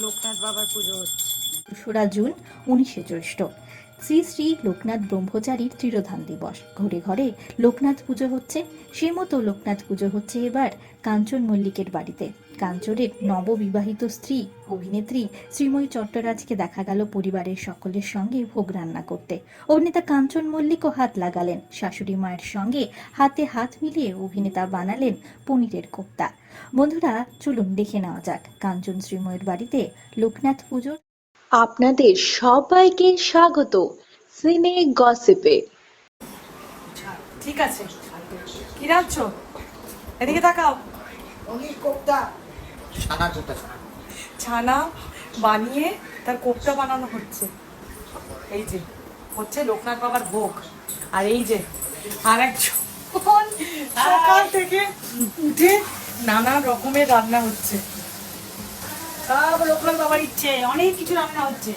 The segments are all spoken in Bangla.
লোকনাথ বাবার পুজো হচ্ছে। দোসরা জুন, উনিশে জ্যৈষ্ঠ। শ্রী শ্রী লোকনাথ ব্রহ্মচারীর তিরোধান দিবস। ঘরে ঘরে লোকনাথ পুজো হচ্ছে সে মতো লোকনাথ পুজো হচ্ছে এবার কাঞ্চন মল্লিকের বাড়িতে। কাঞ্চনের নববিবাহিত স্ত্রী অভিনেত্রী শ্রীময়ী চট্টরাজকে দেখা গেল পরিবারের সকলের সঙ্গে ভোগ রান্না করতে। অভিনেতা কাঞ্চন মল্লিকও হাত লাগালেন। শাশুড়ি মায়ের সঙ্গে হাতে হাত মিলিয়ে অভিনেতা বানালেন পনিরের কোপ্তা। বন্ধুরা চলুন দেখে নেওয়া যাক কাঞ্চন শ্রীময়ের বাড়িতে লোকনাথ পুজোর আপনাদের সবাইকে স্বাগত সিনে গসিপে। ঠিক আছে। কি রাখছো এদিকে তাকাও। ছানা কোথা ছানা ছানা। বানিয়ে তার কোপ্তা বানানো হচ্ছে। এই যে হচ্ছে লোকনাথ বাবার ভোগ। আর এই যে আর একজন সকাল থেকে উঠে নানা রকমের রান্না হচ্ছে। সব লোকনাথ বাবার ইচ্ছে অনেক কিছু রান্না হচ্ছে।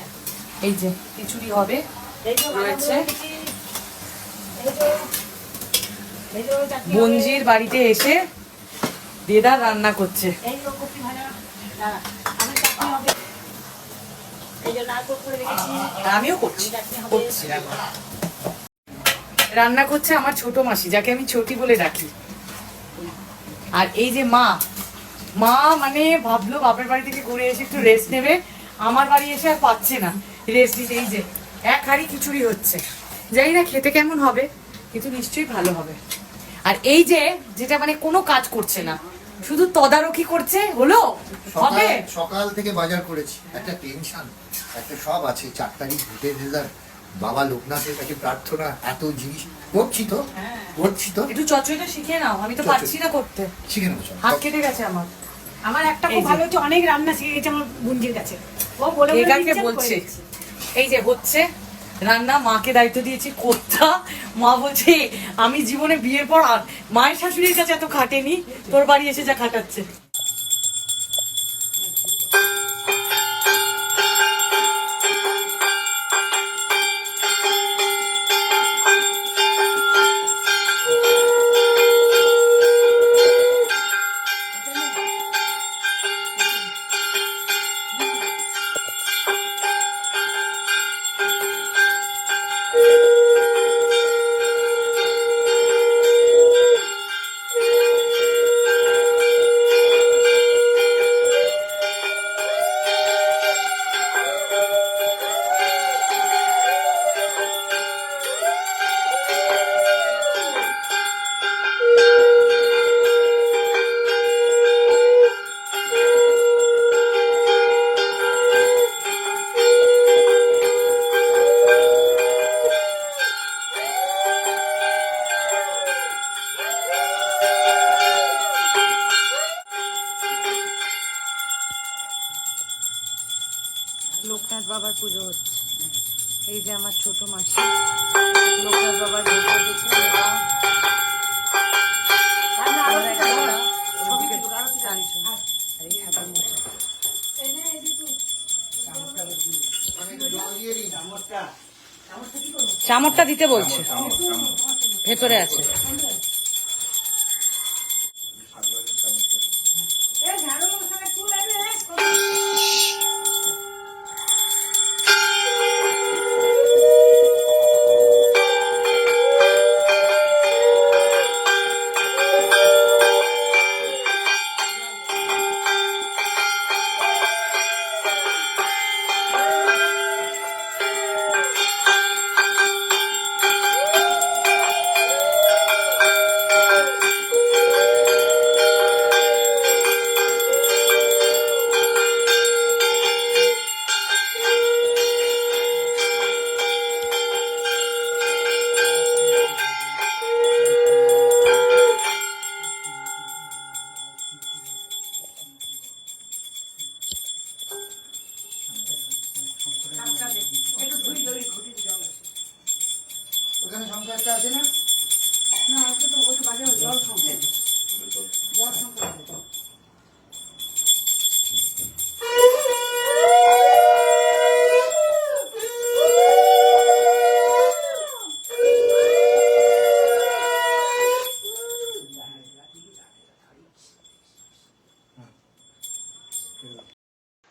এই যে খিচুড়ি হবে রয়েছে। বঞ্জির বাড়িতে এসে দেদার রান্না করছে। আমিও করছি। করছি রান্না করছে আমার ছোট মাসি যাকে আমি ছোটি বলে ডাকি। আর এই যে মা মা মানে ভাবলো বাপের বাড়ি থেকে ঘুরে এসে একটু রেস্ট নেবে আমার বাড়ি এসে আর পাচ্ছে না রেস্ট দিতে। এই যে এক হাড়ি খিচুড়ি হচ্ছে। জানি না খেতে কেমন হবে কিন্তু নিশ্চয়ই ভালো হবে। আর এই যে যেটা মানে কোনো কাজ করছে না শুধু তদারকি করছে? হলো? হবে? সকাল থেকে বাজার করেছি। একটা টেনশন একটা সব আছে। চার তারিখ ভোটের রেজাল্ট বাবা লোকনাথের কাছে প্রার্থনা এত জিনিস। করছি তো করছি তো। একটু চচ্চড়িটা শিখে নাও আমি তো পারছি না করতে। শিখে চলো। হাত কেটে গেছে আমার। আমার একটা খুব ভালো হচ্ছে অনেক রান্না শিখে গেছে আমার বুঞ্জির কাছে। ও বলে বলছে। এই যে হচ্ছে রান্না, মাকে দায়িত্ব দিয়েছি, কোথা? মা বলছে, আমি জীবনে বিয়ের পর আর মায়ের শাশুড়ির কাছে এত খাটেনি, তোর বাড়ি এসে যা খাটাচ্ছে। লোকনাথ বাবার পুজো হচ্ছে। এই যে আমার ছোট মাসি। লোকনাথ বাবার ভোগ দিতে বলছে। ভেতরে একটা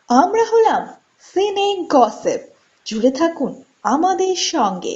আমরা হলাম সিনে গসেপ জুড়ে থাকুন আমাদের সঙ্গে।